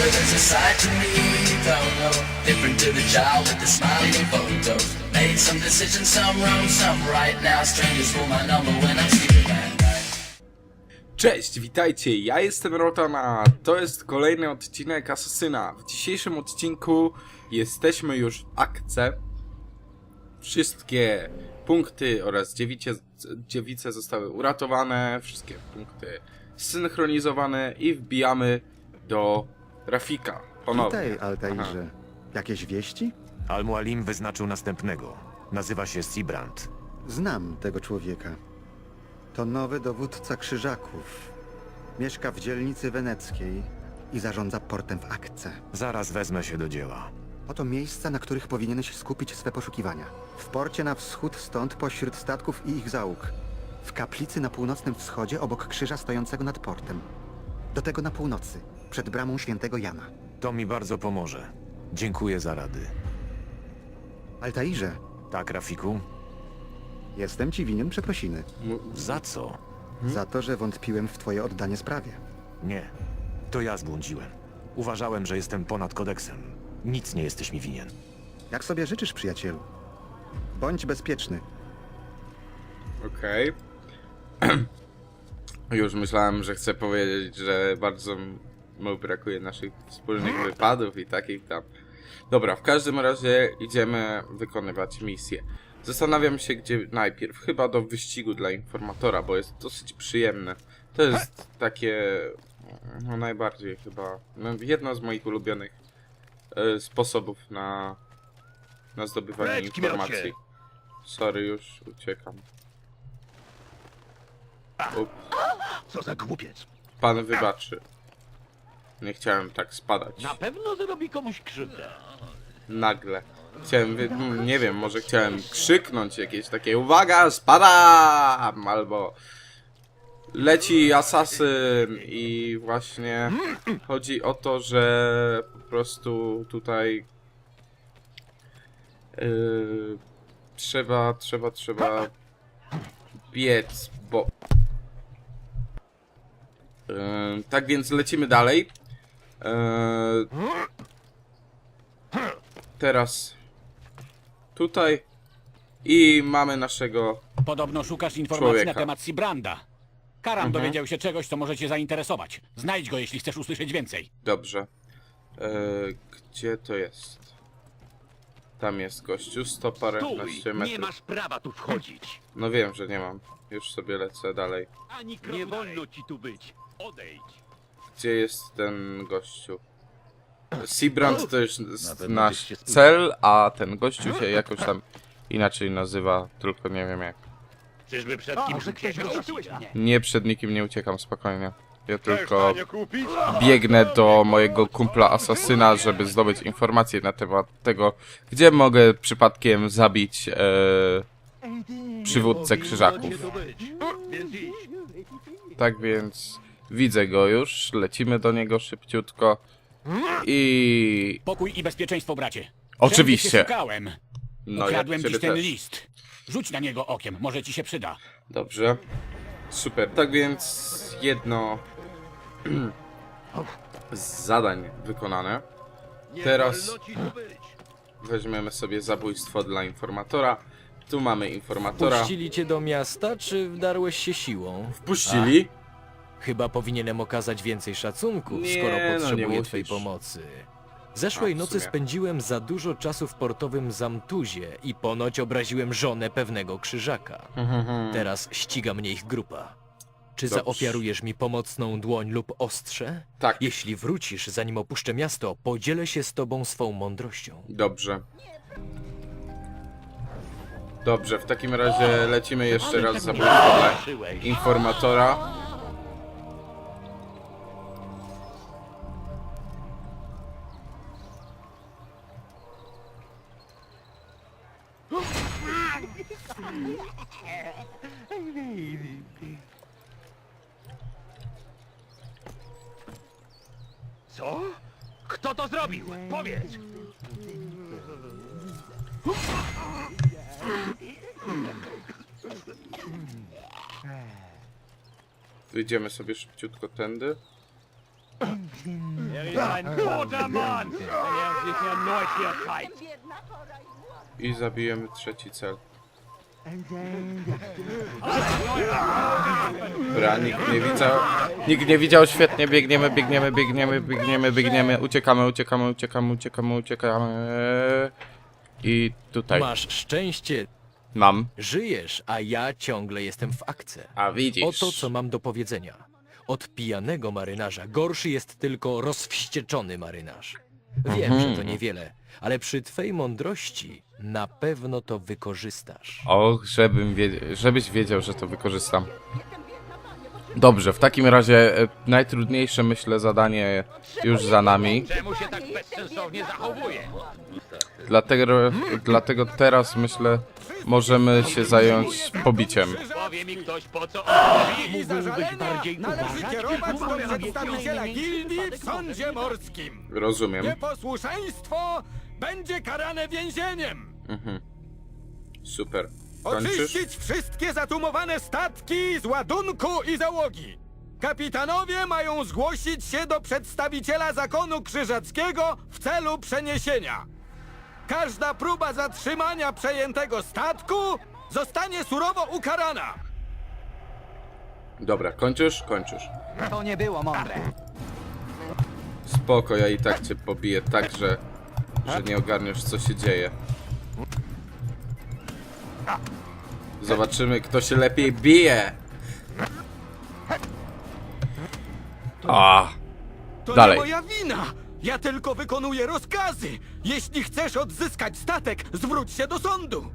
A side to me don't know. Different to the child with the smiling photos. Made some decisions, some wrong, some right. Now strangers my number when I'm sleeping. Cześć, witajcie, ja jestem Rotan, a to jest kolejny odcinek Asasyna. W dzisiejszym odcinku jesteśmy już w akce. Wszystkie punkty oraz dziewicie, dziewice zostały uratowane, wszystkie punkty synchronizowane i wbijamy do Rafika. Ponownie. Witaj, Altairze. Jakieś wieści? Al-Mualim wyznaczył następnego. Nazywa się Sibrand. Znam tego człowieka. To nowy dowódca krzyżaków. Mieszka w dzielnicy weneckiej i zarządza portem w Akce. Zaraz wezmę się do dzieła. Oto miejsca, na których powinieneś skupić swe poszukiwania. W porcie na wschód stąd pośród statków i ich załóg. W kaplicy na północnym wschodzie obok krzyża stojącego nad portem. Do tego na północy, przed bramą świętego Jana. To mi bardzo pomoże. Dziękuję za rady. Altairze, Tak, Rafiku? jestem ci winien przeprosiny. Za co? Za to, że wątpiłem w twoje oddanie sprawie. Nie. To ja zbłądziłem. Uważałem, że jestem ponad kodeksem. Nic nie jesteś mi winien. Jak sobie życzysz, przyjacielu? Bądź bezpieczny. Okej. Już myślałem, że chcę powiedzieć, że bardzo mu brakuje naszych wspólnych wypadów i takich tam. Dobra, w każdym razie idziemy wykonywać misję. Zastanawiam się, gdzie najpierw. Chyba do wyścigu dla informatora, bo jest dosyć przyjemne. To jest takie. No, najbardziej chyba. No, jedno z moich ulubionych e, sposobów na. na zdobywanie informacji. Sorry, już uciekam. Up, Co za głupiec. pan wybaczy. Nie chciałem tak spadać. Na pewno zrobi komuś krzywdę. Nagle. Chciałem, wy... mm, nie wiem, może chciałem krzyknąć jakieś takie Uwaga, spadam! Albo leci asasyn i właśnie chodzi o to, że po prostu tutaj yy, trzeba, trzeba, trzeba biec, bo yy, tak więc lecimy dalej. Yy, teraz tutaj i mamy naszego Podobno szukasz informacji Człowieka. na temat Sibranda. Karam Mhm. dowiedział się czegoś, co może cię zainteresować. Znajdź go, jeśli chcesz usłyszeć więcej. Dobrze. E, gdzie to jest? Tam jest gościu, 100 paręnaście! Nie metrów. masz prawa tu wchodzić. No wiem, że nie mam. Już sobie lecę dalej. Ani Nie wolno ci tu być. Odejdź. Gdzie jest ten gościu? Seabrand to jest nasz cel, a ten gościu się jakoś tam inaczej nazywa, tylko nie wiem jak. Czyżby przed kimś uciekał? Nie przed nikim nie uciekam, spokojnie. Ja tylko biegnę do mojego kumpla asasyna, żeby zdobyć informacje na temat tego, gdzie mogę przypadkiem zabić e, przywódcę krzyżaków. Idź. Tak więc widzę go już, lecimy do niego szybciutko i... Pokój i bezpieczeństwo, bracie. Oczywiście. Szukałem. No Ukradłem dziś ten też. list. Rzuć na niego okiem, może ci się przyda. Dobrze. Super. Tak więc jedno z zadań wykonane. Teraz-. Weźmiemy sobie zabójstwo dla informatora. Tu mamy informatora. Puścili cię do miasta, czy wdarłeś się siłą? Wpuścili. Chyba powinienem okazać więcej szacunku, Nie, skoro no, nie potrzebuję twojej pomocy. Zeszłej A, w nocy sumie. spędziłem za dużo czasu w portowym Zamtuzie i ponoć obraziłem żonę pewnego krzyżaka. Teraz ściga mnie ich grupa. Czy Dobrze. zaofiarujesz mi pomocną dłoń lub ostrze? Tak. Jeśli wrócisz, zanim opuszczę miasto, podzielę się z tobą swą mądrością. Dobrze. Dobrze, w takim razie lecimy jeszcze raz zabójstwo dla Szyłeś. informatora. Co? Kto to zrobił? Powiedz. Wyjdziemy sobie szybciutko tędy. Er ist ein toter Mann, wenn er sich erneut hier zeigt. I zabijemy trzeci cel. Dobra, nikt nie widział. Nikt nie widział, świetnie, biegniemy, biegniemy, biegniemy, biegniemy, biegniemy, uciekamy, uciekamy, uciekamy, uciekamy, uciekamy. I tutaj Masz szczęście, mam. żyjesz, a ja ciągle jestem w akce. A widzisz. Oto co mam do powiedzenia. Od pijanego marynarza gorszy jest tylko rozwścieczony marynarz. Wiem, że to niewiele, ale przy twej mądrości na pewno to wykorzystasz. Och, żebym wiedział, żebyś wiedział, że to wykorzystam. Dobrze, w takim razie e, najtrudniejsze myślę zadanie już za nami. Czemu się tak bezsensownie zachowuje? Dlatego, dlatego teraz myślę możemy się zająć pobiciem. Powie mi ktoś po co on mówi? Mógłbyś bardziej Należy kierować do przedstawiciela gildii w sądzie morskim. Rozumiem. Nieposłuszeństwo będzie karane więzieniem. Super. Kończysz? Oczyścić wszystkie zatumowane statki z ładunku i załogi. Kapitanowie mają zgłosić się do przedstawiciela zakonu krzyżackiego w celu przeniesienia. Każda próba zatrzymania przejętego statku zostanie surowo ukarana. Dobra, kończysz? Kończysz. To nie było mądre. Spoko, ja i tak cię pobiję tak, że, że nie ogarniesz co się dzieje. Zobaczymy kto się lepiej bije. A, To Dalej. nie moja wina! Ja tylko wykonuję rozkazy! Jeśli chcesz odzyskać statek, zwróć się do sądu!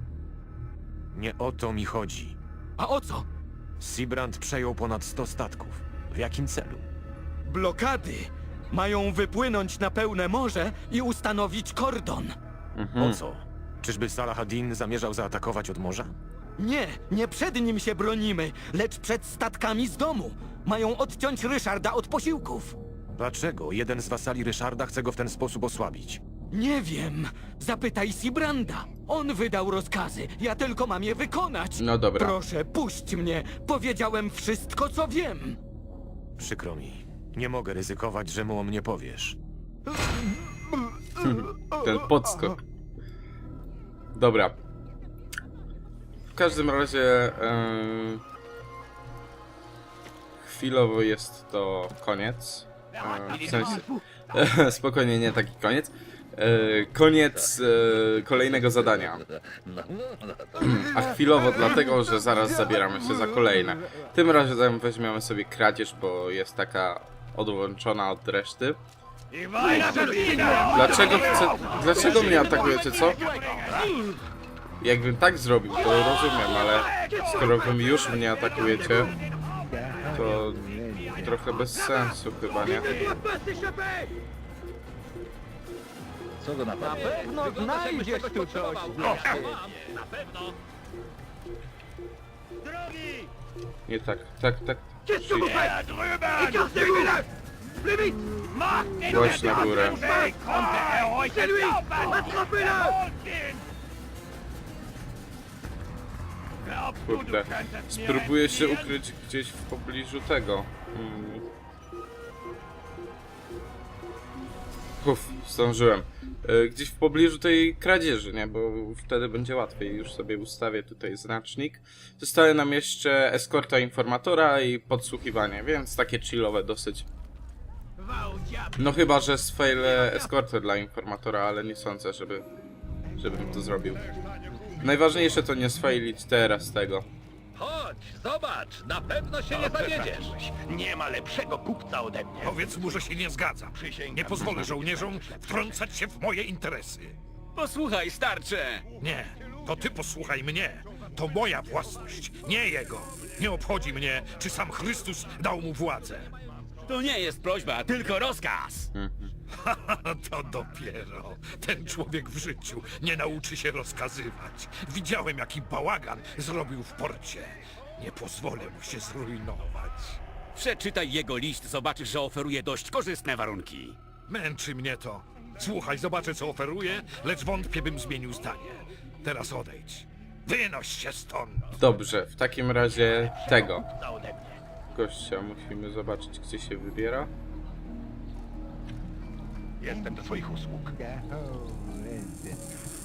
Nie o to mi chodzi. A o co? Sibrand przejął ponad 100 statków. W jakim celu? Blokady mają wypłynąć na pełne morze i ustanowić kordon. Po co? Czyżby Salah ad-Din zamierzał zaatakować od morza? Nie, nie przed nim się bronimy, lecz przed statkami z domu. Mają odciąć Ryszarda od posiłków. Dlaczego jeden z wasali Ryszarda chce go w ten sposób osłabić? Nie wiem. Zapytaj Sibranda. On wydał rozkazy. Ja tylko mam je wykonać. No dobra. Proszę, puść mnie. Powiedziałem wszystko, co wiem. Przykro mi. Nie mogę ryzykować, że mu o mnie powiesz. ten podskok. Dobra. W każdym razie em, chwilowo jest to koniec. E, w sensie, spokojnie, nie taki koniec. E, koniec e, kolejnego zadania. A chwilowo dlatego, że zaraz zabieramy się za kolejne. Tym razem weźmiemy sobie kradzież, bo jest taka odłączona od reszty. Dlaczego chce... Dlaczego mnie atakujecie, co? Jakbym tak zrobił, to rozumiem, ale skoro wy już mnie atakujecie, to trochę bez sensu chyba, nie? Co go napadło? Na pewno znajdziesz tu coś. Na pewno! Drogi! Nie tak, tak, tak. Er drüben! Mach den Głoś na górę. Weg! Konnte er euch entzaubern! Glaubst du, du Kurde. Spróbuję się ukryć gdzieś w pobliżu tego. Hmm. Uff, zdążyłem. E, Gdzieś w pobliżu tej kradzieży, nie? Bo wtedy będzie łatwiej. Już sobie ustawię tutaj znacznik. Zostaje nam jeszcze eskorta informatora i podsłuchiwanie, więc takie chillowe dosyć. No chyba, że sfejlę eskortę dla informatora, ale nie sądzę, żeby, żebym to zrobił. Najważniejsze to nie sfejlić teraz tego. Chodź, zobacz, na pewno się nie zawiedziesz. Nie ma lepszego kupca ode mnie. Powiedz mu, że się nie zgadza. Przysięgam. Nie pozwolę żołnierzom wtrącać się w moje interesy. Posłuchaj, starcze! Nie, to ty posłuchaj mnie. To moja własność, nie jego. Nie obchodzi mnie, czy sam Chrystus dał mu władzę. To nie jest prośba, tylko rozkaz! to dopiero. Ten człowiek w życiu nie nauczy się rozkazywać. Widziałem, jaki bałagan zrobił w porcie. Nie pozwolę mu się zrujnować. Przeczytaj jego list, zobaczysz, że oferuje dość korzystne warunki. Męczy mnie to. Słuchaj, zobaczę, co oferuje, lecz wątpię, bym zmienił zdanie. Teraz odejdź. Wynoś się stąd. Dobrze, w takim razie tego gościa musimy zobaczyć, gdzie się wybiera. Jestem do swoich usług.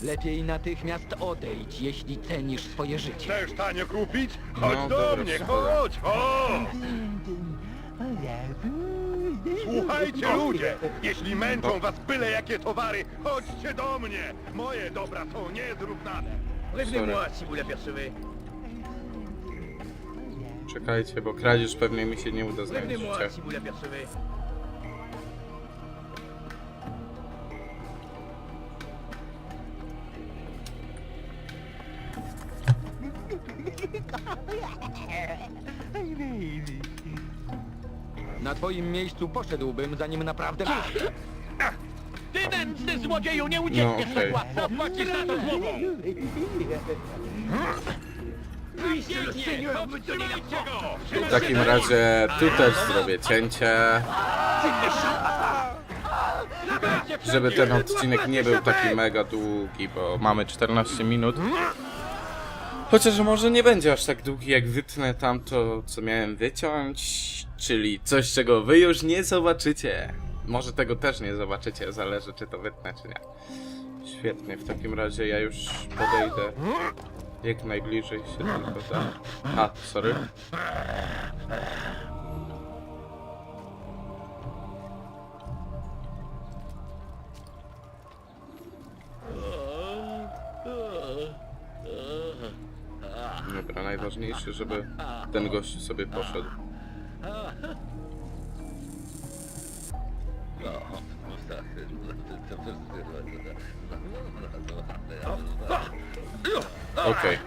Lepiej natychmiast odejdź, jeśli cenisz swoje życie. Chcesz tanio kupić? Chodź No, do dobra, mnie, spoko. chodź, chodź! Słuchajcie ludzie, jeśli męczą was byle jakie towary, chodźcie do mnie! Moje dobra są niezrównane. Sorry. Czekajcie, bo kradzież pewnie mi się nie uda znaleźć życia. Na twoim miejscu poszedłbym, zanim naprawdę... Ty nędzny złodzieju, nie No okej. łatwo! Płacisz za to głową! W takim razie tu też zrobię cięcie. Żeby ten odcinek nie był taki mega długi, bo mamy 14 minut. Chociaż może nie będzie aż tak długi, jak wytnę tamto, co miałem wyciąć, czyli coś, czego wy już nie zobaczycie. Może tego też nie zobaczycie, zależy czy to wytnę, czy nie. Świetnie, w takim razie ja już podejdę jak najbliżej się tylko da. A, sorry. Dobra, najważniejsze, żeby ten gość sobie poszedł. Okej.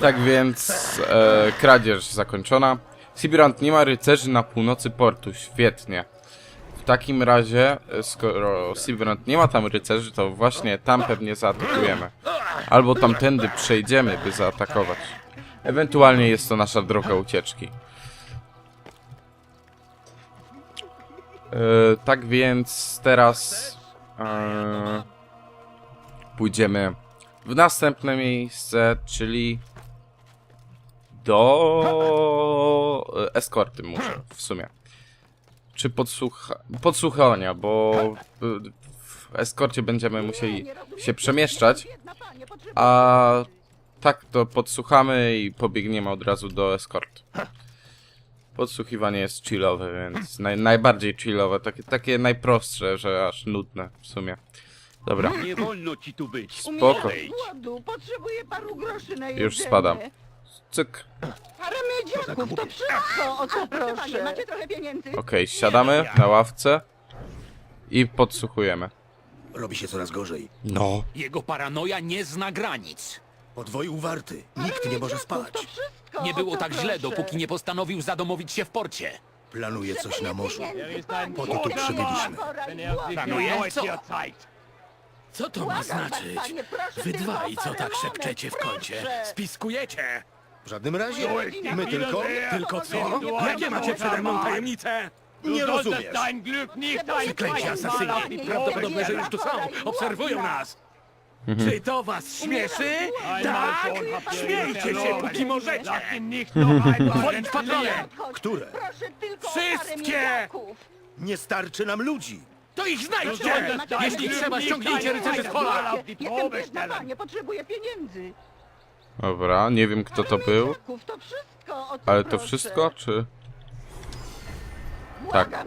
Tak więc e, kradzież zakończona. Sibirant nie ma rycerzy na północy portu. Świetnie. W takim razie, e, skoro Sibirant nie ma tam rycerzy, to właśnie tam pewnie zaatakujemy. Albo tamtędy przejdziemy, by zaatakować. Ewentualnie jest to nasza droga ucieczki. E, tak więc teraz e, pójdziemy w następne miejsce, czyli do eskorty muszę w sumie. Czy podsłucha podsłuchania, bo w eskorcie będziemy musieli się przemieszczać, a tak to podsłuchamy i pobiegniemy od razu do eskortu. Podsłuchiwanie jest chillowe, więc naj, najbardziej chillowe, takie, takie najprostsze, że aż nudne w sumie. Dobra, Nie wolno ci tu być. spoko. głodu, potrzebuję paru groszy na jedzenie. Już spadam. Cyk. Parę miedziaków, to wszystko, o co proszę. Panie, macie trochę pieniędzy? Okej, siadamy na ławce i podsłuchujemy. Robi się coraz gorzej. No. Jego paranoja nie zna granic. Podwoił warty. Nikt nie może spać. Nie było tak źle, dopóki nie postanowił zadomowić się w porcie. Planuje coś na morzu. Po to tu przybyliśmy. Planuje? Co? Co to ma znaczyć? Wy dwaj, co tak szepczecie w kącie? Spiskujecie! W żadnym razie. My tylko... Tylko co? Jakie macie przede mną tajemnice? Nie rozumiesz. Przeklęci asasyni! Prawdopodobne, że już tu są! Obserwują nas! Czy to was śmieszy? Tak? Śmiejcie się, póki możecie! Patrole! Które? Proszę tylko o Wszystkie! miedziaków. Nie starczy nam ludzi. To ich znajdźcie! Jeśli trzeba, ściągnijcie rycerzy z pola! Jestem biedna, panie, potrzebuję pieniędzy. Dobra, nie wiem kto to był, Miedziaków, to wszystko, o co ale to proszę. wszystko, czy... tak.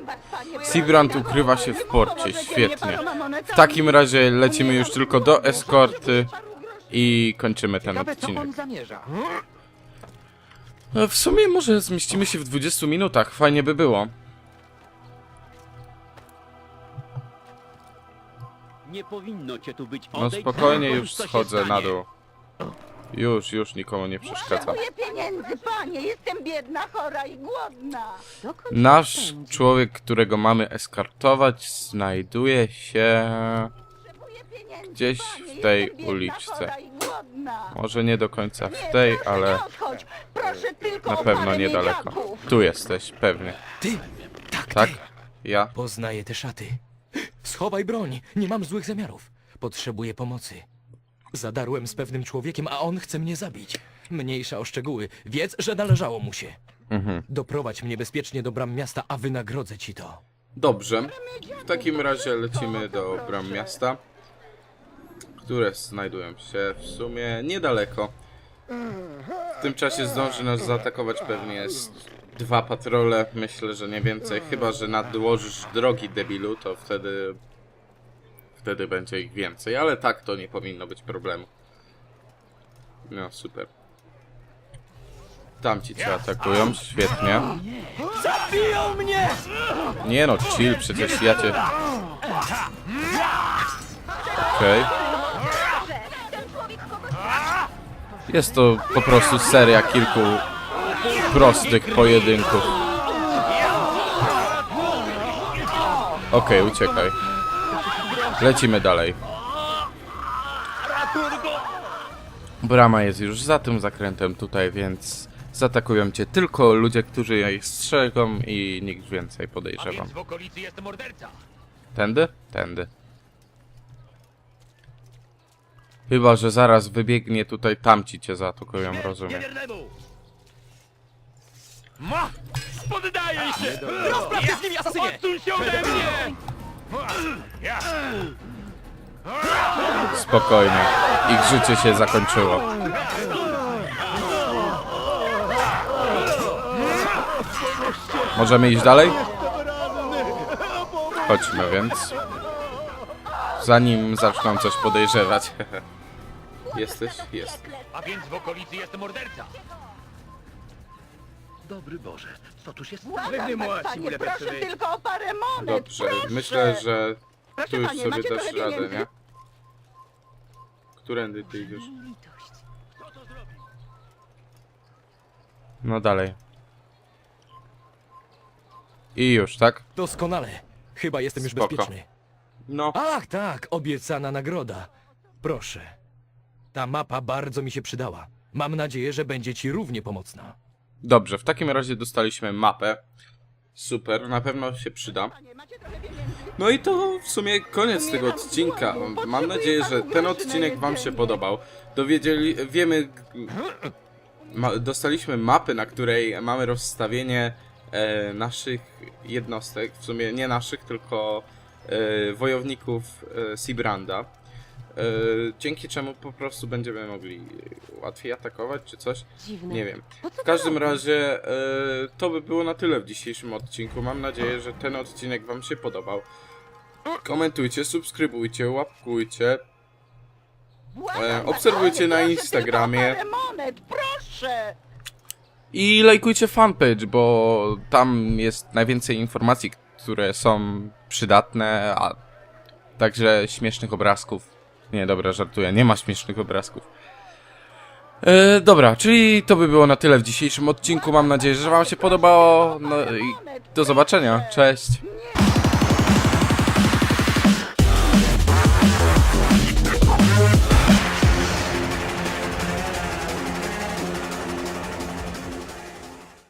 Proszę, ukrywa się w porcie, świetnie. W takim razie lecimy już tylko do eskorty i kończymy ten odcinek. No, w sumie może zmieścimy się w 20 minutach, fajnie by było. Nie powinno cię tu być. No spokojnie, już schodzę na dół. Już, już nikomu nie przeszkadzam. Potrzebuję pieniędzy, panie, jestem biedna, chora i głodna. Nasz człowiek, którego mamy eskortować, znajduje się... Potrzebuję pieniędzy, Gdzieś panie, w tej jestem biedna, uliczce. chora i głodna. Może nie do końca w tej, proszę, ale Nie odchodź. Proszę tylko na o pewno parę niedaleko. miedziaków. Tu jesteś, pewnie. Ty! Tak, Tak? ty! Ja? Poznaję te szaty. Schowaj broń, nie mam złych zamiarów. Potrzebuję pomocy. Zadarłem z pewnym człowiekiem, a on chce mnie zabić. Mniejsza o szczegóły. Wiedz, że należało mu się. Mhm. Doprowadź mnie bezpiecznie do bram miasta, a wynagrodzę ci to. Dobrze. W takim razie lecimy do bram miasta, które znajdują się w sumie niedaleko. W tym czasie zdąży nas zaatakować pewnie z dwa patrole, myślę, że nie więcej. Chyba, że nadłożysz drogi debilu, to wtedy wtedy będzie ich więcej, ale tak to nie powinno być problemu. No super. Tamci cię atakują, świetnie. Zabiją mnie! Nie no, chill, przecież ja cię... Okej. Jest to po prostu seria kilku prostych pojedynków. Okej, uciekaj. Lecimy dalej. Brama jest już za tym zakrętem tutaj, więc zaatakują cię tylko ludzie, którzy jej strzegą i nikt więcej podejrzewam. w okolicy jest morderca. Tędy? Tędy. Chyba, że zaraz wybiegnie tutaj tamci cię zaatakują, rozumiem. Ma! Poddaję się! Rozpraw się z nimi, asasynie! Odsuń się ode mnie! Spokojnie. Ich życie się zakończyło. Możemy iść dalej? Chodźmy więc. Zanim zaczną coś podejrzewać. Jesteś? Jest. A więc w okolicy jest morderca. Dobry Boże, co tu się stało? Błagam, panie, proszę tylko o parę monet, Dobrze, proszę. myślę, że tu Proszę, już panie, sobie macie dasz trochę radę, pieniędzy? nie? Którędy ty idziesz? No dalej. I już, tak? Doskonale. Chyba jestem już Spoko. bezpieczny. No, Ach, tak, obiecana nagroda. Proszę. Ta mapa bardzo mi się przydała. Mam nadzieję, że będzie ci równie pomocna. Dobrze, w takim razie dostaliśmy mapę. Super, na pewno się przyda. No i to w sumie koniec tego odcinka. Mam nadzieję, że ten odcinek wam się podobał. Dowiedzieli, wiemy, ma, dostaliśmy mapy, na której mamy rozstawienie e, naszych jednostek, w sumie nie naszych, tylko e, wojowników e, Sibranda. E, dzięki czemu po prostu będziemy mogli łatwiej atakować czy coś. Nie wiem. W każdym razie e, to by było na tyle w dzisiejszym odcinku. Mam nadzieję, że ten odcinek Wam się podobał. Komentujcie, subskrybujcie, łapkujcie. E, obserwujcie na Instagramie. I lajkujcie fanpage, bo tam jest najwięcej informacji, które są przydatne, a także śmiesznych obrazków. Nie, dobra, żartuję, nie ma śmiesznych obrazków. E, dobra, czyli to by było na tyle w dzisiejszym odcinku. Mam nadzieję, że Wam się podobało. No i do zobaczenia. Cześć.